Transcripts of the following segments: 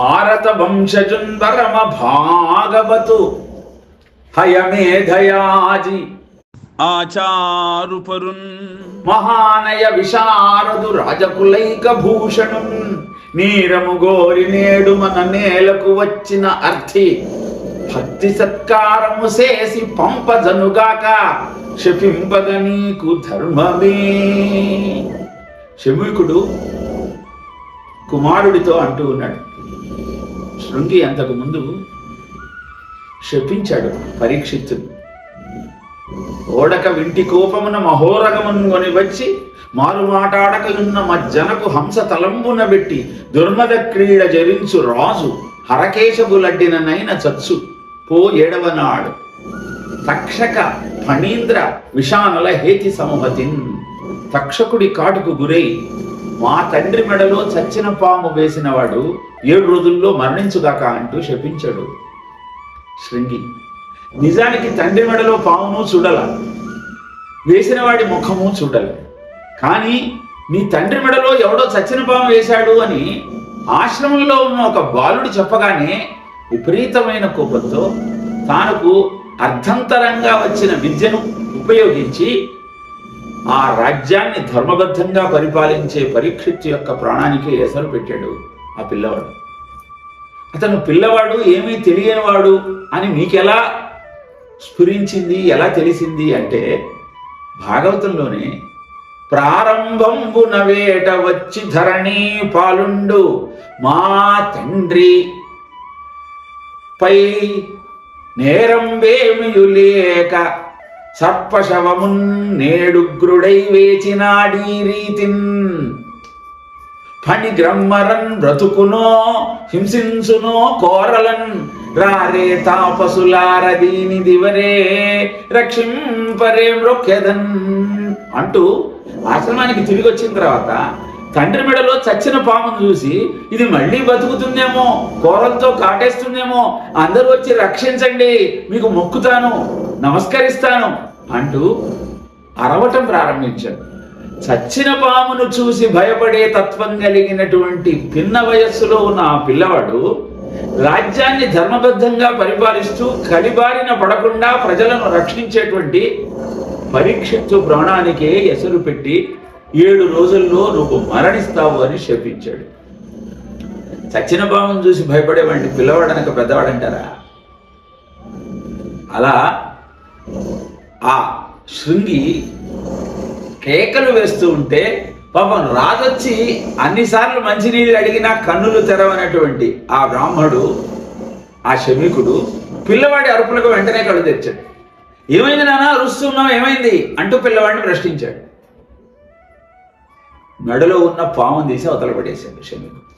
భారత వంశజుందరమ భాగవతు హయమేధయాజి ఆచారుపరున్ మహానయ విశారదు రాజకులైక భూషణం నీరము గోరి నేడు మన నేలకు వచ్చిన అర్థి భక్తి సత్కారము చేసి పంపజనుగాక శపింపగ నీకు ధర్మమే. శమీకుడు కుమారుడితో అంటూ ఉన్నాడు. శృంగి అంతకు ముందు శపించాడు పరీక్షిత్తుడు ఓడక వింటి కోపమున మహోరగమును కొని వచ్చి మారుమాటాడకయున్న మజ్జనకు హంస తలంబున పెట్టి దుర్మద క్రీడ జరించు రాజు హరకేశబులడ్డిన నైన చచ్చు. పో ఏడవనాడు. తక్షక ఫణీంద్ర విషానల హేతి సమూహతిన్. తక్షకుడి కాటుకు గురై మా తండ్రి మెడలో చచ్చిన పాము వేసినవాడు ఏడు రోజుల్లో మరణించుగాక అంటూ శపించాడు. శృంగి నిజానికి తండ్రి మెడలో పామును చూడల. వేసిన వాడి ముఖము చూడల. కానీ నీ తండ్రి మెడలో ఎవడో చచ్చిన పాము వేశాడు అని ఆశ్రమంలో ఉన్న ఒక బాలుడు చెప్పగానే విపరీతమైన కోపంతో తానుకు అర్ధంతరంగా వచ్చిన విద్యను ఉపయోగించి ఆ రాజ్యాన్ని ధర్మబద్ధంగా పరిపాలించే పరీక్షిత్ యొక్క ప్రాణానికి ఎసరు పెట్టాడు ఆ పిల్లవాడు. అతను పిల్లవాడు ఏమీ తెలియనివాడు అని మీకెలా స్ఫురించింది ఎలా తెలిసింది అంటే భాగవతంలోనే ప్రారంభం వేట వచ్చి ధరణి పాలుండు మా తండ్రి పై నేరంబేమియు లేక సర్పశవమున్ నేడుగ్రుడై వేచినాడీ రీతిన్. ఫణి గ్రమ్మరన్ బ్రతుకునో హింసించునో కోరలన్. రారే తాపసులార దీని దివరే రక్షింపరే మృక్యదన్ అంటూ ఆశ్రమానికి తిరిగి వచ్చిన తర్వాత తండ్రి మెడలో చచ్చిన పామును చూసి ఇది మళ్ళీ బతుకుతుందేమో కోరలతో కాటేస్తుందేమో అందరూ వచ్చి రక్షించండి మీకు మొక్కుతాను నమస్కరిస్తాను అంటూ అరవటం ప్రారంభించాడు. చచ్చిన పామును చూసి భయపడే తత్వం కలిగినటువంటి పిన్న వయస్సులో ఉన్న ఆ పిల్లవాడు రాజ్యాన్ని ధర్మబద్ధంగా పరిపాలిస్తూ కలిబారిన పడకుండా ప్రజలను రక్షించేటువంటి పరీక్షిత్తు ప్రాణానికే ఎసరు పెట్టి ఏడు రోజుల్లో నువ్వు మరణిస్తావు అని శపించాడు. చచ్చిన పామును చూసి భయపడేవాడిని పిల్లవాడనక పెద్దవాడంటారా? అలా ఆ శృంగి కేకలు వేస్తూ ఉంటే పాపం రాజొచ్చి అన్నిసార్లు మంచినీళ్ళు అడిగినా కన్నులు తెరవనటువంటి ఆ బ్రాహ్మడు ఆ శమికుడు పిల్లవాడి అరుపులకు వెంటనే కళ్ళు తెచ్చాడు ఏమైంది నాన్న అరుస్తున్నావు ఏమైంది? అంటూ పిల్లవాడిని ప్రశ్నించాడు. మెడలో ఉన్న పాము తీసి అవతల పడేశాడు శమికుడు.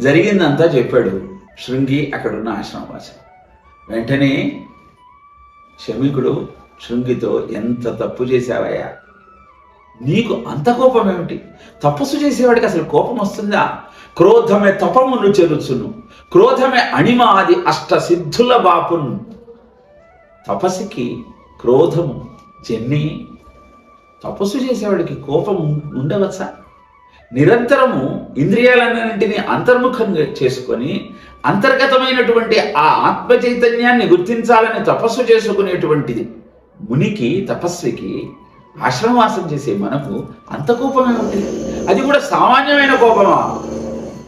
జరిగిందంతా చెప్పాడు శృంగి అక్కడున్న ఆశ్రమవాసి. వెంటనే క్షమికుడు శృంగితో ఎంత తప్పు చేశావయ్యా? నీకు అంత కోపం ఏమిటి? తపస్సు చేసేవాడికి అసలు కోపం వస్తుందా? క్రోధమే తపమును చెరుచును. క్రోధమే అణిమాది అష్ట సిద్ధుల బాపును. తపస్సుకి క్రోధము జన్ని తపస్సు చేసేవాడికి కోపం ఉండవచ్చా? నిరంతరము ఇంద్రియాలన్నింటినీ అంతర్ముఖంగా చేసుకొని అంతర్గతమైనటువంటి ఆ ఆత్మ చైతన్యాన్ని గుర్తించాలని తపస్సు చేసుకునేటువంటిది మునికి తపస్వికి ఆశ్రమవాసం చేసే మనకు అంత కోపమే ఉంది. అది కూడా సామాన్యమైన కోపమా?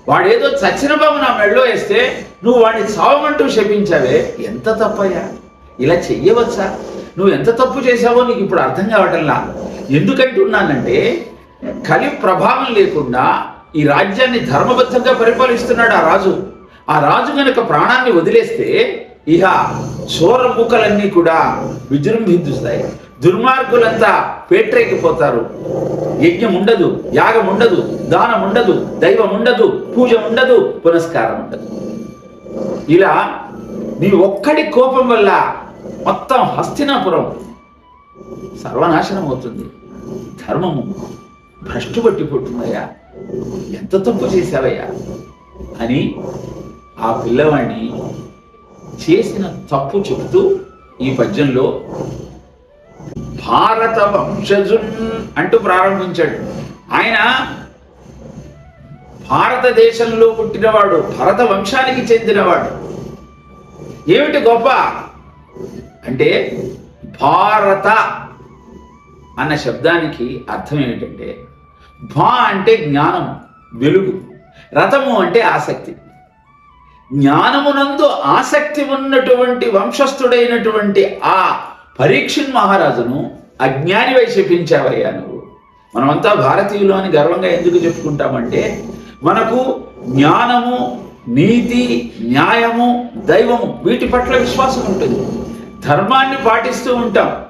వాడేదో చచ్చిన బాబు నా మెడలో వేస్తే నువ్వు వాడిని చావమంటూ శపించావే ఎంత తప్పయ్యా? ఇలా చెయ్యవచ్చా? నువ్వు ఎంత తప్పు చేశావో నీకు ఇప్పుడు అర్థం కావటంలా? ఎందుకంటున్నానంటే కలి ప్రభావం లేకుండా ఈ రాజ్యాన్ని ధర్మబద్ధంగా పరిపాలిస్తున్నాడు ఆ రాజు. ఆ రాజు గనుక ప్రాణాన్ని వదిలేస్తే ఇహ చోరముఖలన్నీ కూడా విజృంభించుస్తాయి దుర్మార్గులంతా పేట్రెక్కిపోతారు యజ్ఞం ఉండదు యాగం ఉండదు దానం ఉండదు దైవం ఉండదు పూజ ఉండదు పునస్కారం ఉండదు. ఇలా నీ ఒక్కడి కోపం వల్ల మొత్తం హస్తినాపురం సర్వనాశనం అవుతుంది ధర్మము. భ్రష్టు పట్టిపోతుందయ్యా ఎంత తప్పు చేశావయ్యా? అని ఆ పిల్లవాడిని చేసిన తప్పు చెబుతూ ఈ పద్యంలో భారత వంశజున్ అంటూ ప్రారంభించాడు. ఆయన భారతదేశంలో పుట్టినవాడు భరత వంశానికి చెందినవాడు. ఏమిటి గొప్ప? అంటే భారత అన్న శబ్దానికి అర్థం ఏమిటంటే భా అంటే జ్ఞానం వెలుగు. రథము అంటే ఆసక్తి. జ్ఞానమునందు ఆసక్తి ఉన్నటువంటి వంశస్థుడైనటువంటి ఆ పరీక్షణ్ మహారాజును అజ్ఞానివై శపించావయ్యా నువ్వు. మనమంతా భారతీయులు అని గర్వంగా ఎందుకు చెప్పుకుంటామంటే మనకు జ్ఞానము నీతి న్యాయము దైవము వీటి పట్ల విశ్వాసం ఉంటుంది. ధర్మాన్ని పాటిస్తూ ఉంటాం.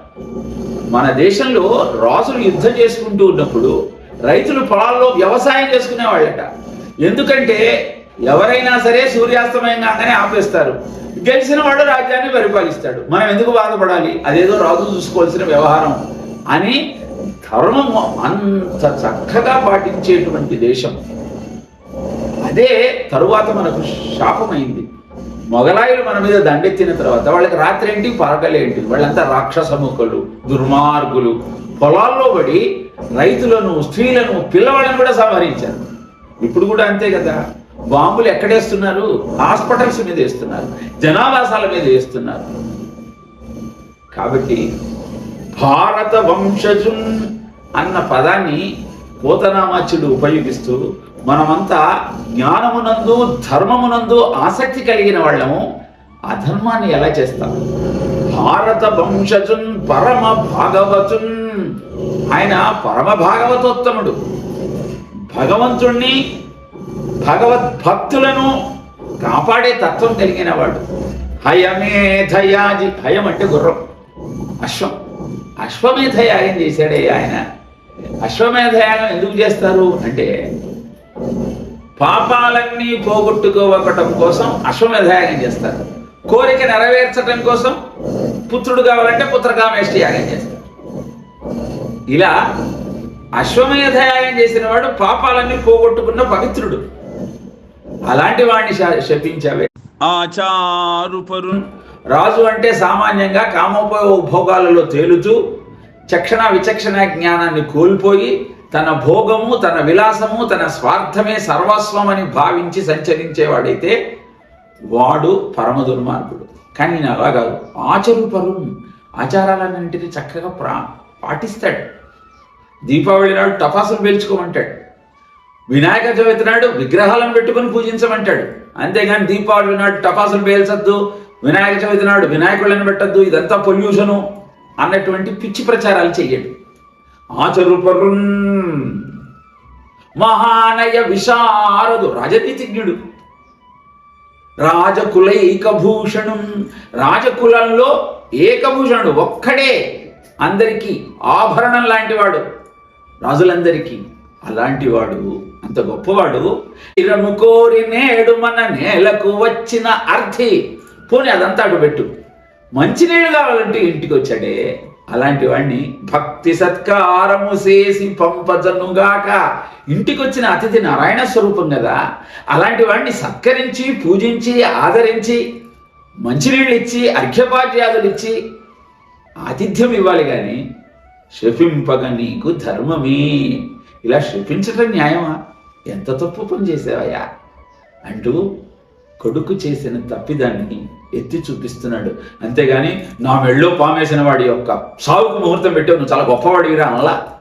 మన దేశంలో రాజులు యుద్ధం చేసుకుంటూ ఉన్నప్పుడు రైతులు పొలాల్లో వ్యవసాయం చేసుకునేవాళ్ళట. ఎందుకంటే ఎవరైనా సరే సూర్యాస్తమయం కాగానే ఆపేస్తారు. గెలిచిన వాడు రాజ్యాన్ని పరిపాలిస్తాడు. మనం ఎందుకు బాధపడాలి? అదేదో రాజు చూసుకోవాల్సిన వ్యవహారం అని ధర్మము అంత చక్కగా పాటించేటువంటి దేశం. అదే తరువాత మనకు శాపమైంది. మొగలాయులు మన మీద దండెత్తిన తర్వాత వాళ్ళకి రాత్రి ఏంటి? పరగలేంటి వాళ్ళంతా రాక్షసముఖులు దుర్మార్గులు. పొలాల్లో పడి రైతులను స్త్రీలను పిల్లవాళ్ళని కూడా సంహరించారు. ఇప్పుడు కూడా అంతే కదా. బాంబులు ఎక్కడేస్తున్నారు? హాస్పిటల్స్ మీద వేస్తున్నారు. జనావాసాల మీద వేస్తున్నారు. కాబట్టి భారత వంశజున్ అన్న పదాన్ని పోతనామాచ్యుడు ఉపయోగిస్తూ మనమంతా జ్ఞానమునందు ధర్మమునందు ఆసక్తి కలిగిన వాళ్ళము. అధర్మాన్ని ఎలా చేస్తాం? భారత వంశజున్ పరమ భాగవతున్ ఆయన పరమ భాగవతోత్తముడు భగవంతుణ్ణి భగవద్భక్తులను కాపాడే తత్వం కలిగిన వాడు. హయమేధయాజి హయం అంటే గుర్రం. అశ్వం. అశ్వమేధ యాగం చేశాడే ఆయన. అశ్వమేధ యాగం ఎందుకు చేస్తారు అంటే పాపాలన్నీ పోగొట్టుకోవటం కోసం అశ్వమేధ యాగం చేస్తారు. కోరిక నెరవేర్చటం కోసం పుత్రుడు కావాలంటే పుత్రకామేష్టి యాగం చేస్తారు. ఇలా అశ్వమేధ యాగం చేసిన వాడు పాపాలన్నీ పోగొట్టుకున్న పవిత్రుడు. అలాంటి వాడిని శపించావే. ఆచారుపరు. రాజు అంటే సామాన్యంగా కామోపభోగాలలో తేలుతూ చక్షణ విచక్షణ జ్ఞానాన్ని కోల్పోయి తన భోగము తన విలాసము తన స్వార్థమే సర్వస్వం అని భావించి సంచరించేవాడైతే వాడు పరమ దుర్మార్గుడు. కానీ నేను అలా కాదు. ఆచరుపరు ఆచారాలన్నింటినీ చక్కగా ప్రా పాటిస్తాడు. దీపావళి నాడు టపాసులు పేల్చుకోమంటాడు. వినాయక చవితి నాడు విగ్రహాలను పెట్టుకొని పూజించమంటాడు. అంతేగాని దీపావళి నాడు టపాసులు పేల్చొద్దు వినాయక చవితి నాడు వినాయకులను పెట్టద్దు ఇదంతా పొల్యూషను అన్నటువంటి పిచ్చి ప్రచారాలు చెయ్యడు. ఆచరుపరున్ మహానయ విశారదు రాజనీతిజ్ఞుడు. రాజకుల ఏకభూషణం రాజకులంలో ఏకభూషణుడు ఒక్కడే అందరికీ ఆభరణం లాంటివాడు. రాజులందరికీ అలాంటి వాడు అంత గొప్పవాడు. ఇరము కోరి నేడు మన నేలకు వచ్చిన అర్థి పోనీ అదంతా అటు పెట్టు. మంచినీళ్ళు కావాలంటే ఇంటికి వచ్చాడే. అలాంటి వాడిని భక్తి సత్కారము చేసి పంపజనుగాక ఇంటికి వచ్చిన అతిథి నారాయణ స్వరూపం కదా. అలాంటి వాడిని సత్కరించి పూజించి ఆదరించి మంచినీళ్ళు ఇచ్చి అర్ఘ్యపాఠ్యాదులు ఇచ్చి ఆతిథ్యం ఇవ్వాలి కానీ శపింపగ నీకు ధర్మమే. ఇలా శపించటం న్యాయమా? ఎంత తప్పు పని చేసావయ్యా? అంటూ కొడుకు చేసిన తప్పిదాన్ని ఎత్తి చూపిస్తున్నాడు. అంతేగాని నా మెళ్ళో పామేసిన వాడి యొక్క సావుకు ముహూర్తం పెట్టావు నువ్వు చాలా గొప్పవాడివిరా అనలా?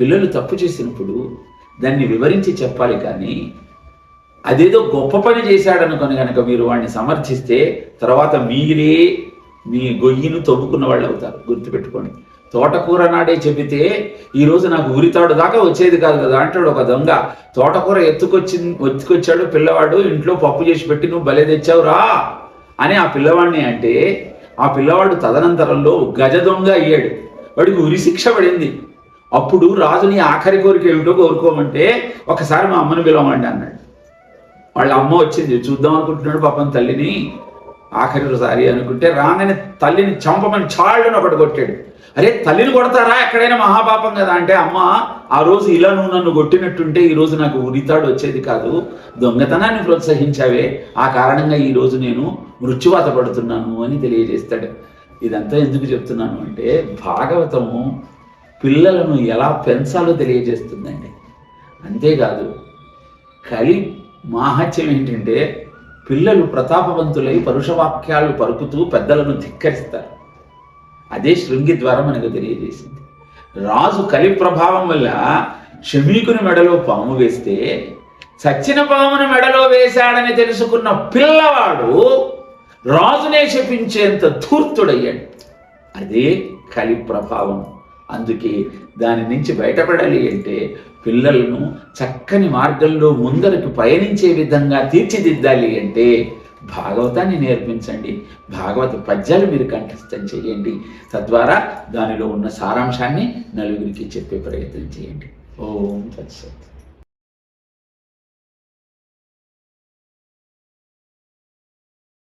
పిల్లలు తప్పు చేసినప్పుడు దాన్ని వివరించి చెప్పాలి కానీ అదేదో గొప్ప పని చేశాడనుకొని కనుక మీరు వాడిని సమర్థిస్తే తర్వాత మీరే మీ గొయ్యిను తవ్వుకున్న వాళ్ళు అవుతారు గుర్తుపెట్టుకోండి. తోటకూర నాడే చెబితే ఈరోజు నాకు ఉరితాడు దాకా వచ్చేది కాదు కదా అంటాడు ఒక దొంగ. తోటకూర ఎత్తుకొచ్చి ఎత్తుకొచ్చాడు పిల్లవాడు ఇంట్లో పప్పు చేసి పెట్టి నువ్వు బలే తెచ్చావురా అని ఆ పిల్లవాడిని అంటే ఆ పిల్లవాడు తదనంతరంలో గజ దొంగ అయ్యాడు. వాడికి ఉరి శిక్ష పడింది. అప్పుడు రాజుని ఆఖరి కోరిక ఏమిటో కోరుకోమంటే ఒకసారి మా అమ్మని పిలవమండి అన్నాడు. వాళ్ళ అమ్మ వచ్చింది చూద్దాం అనుకుంటున్నాడు పాపం తల్లిని. ఆఖరిసారి అనుకుంటే రాగానే తల్లిని చంపమని చాళ్ళని ఒకటి కొట్టాడు. అరే తల్లిని కొడతారా? ఎక్కడైనా మహాపాపం కదా. అంటే అమ్మ ఆ రోజు ఇలా నువ్వు నన్ను కొట్టినట్టుంటే ఈ రోజు నాకు ఉరితాడు వచ్చేది కాదు. దొంగతనాన్ని ప్రోత్సహించావే. ఆ కారణంగా ఈ రోజు నేను మృత్యువాత పడుతున్నాను అని తెలియజేస్తాడు. ఇదంతా ఎందుకు చెప్తున్నాను అంటే భాగవతము పిల్లలను ఎలా పెంచాలో తెలియజేస్తుందండి. అంతేకాదు కలి మాహత్యం ఏంటంటే పిల్లలు ప్రతాపవంతులై పరుషవాక్యాలు పరుకుతూ పెద్దలను ధిక్కరిస్తారు. అదే శృంగి ద్వారా మనకు తెలియజేసింది. రాజు కలి ప్రభావం వల్ల షమీకుని మెడలో పాము వేస్తే సచ్చిన పామును మెడలో వేశాడని తెలుసుకున్న పిల్లవాడు రాజునే శపించేంత ధూర్తుడయ్యాడు. అదే కలి ప్రభావం అందుకే దాని నుంచి బయటపడాలి అంటే పిల్లలను చక్కని మార్గంలో ముందరకు పయనించే విధంగా తీర్చిదిద్దాలి అంటే భాగవతాన్ని నేర్పించండి. భాగవత పద్యాలు మీరు కంఠస్థం చేయండి. తద్వారా దానిలో ఉన్న సారాంశాన్ని నలుగురికి చెప్పే ప్రయత్నం చేయండి. ఓం తత్సత్.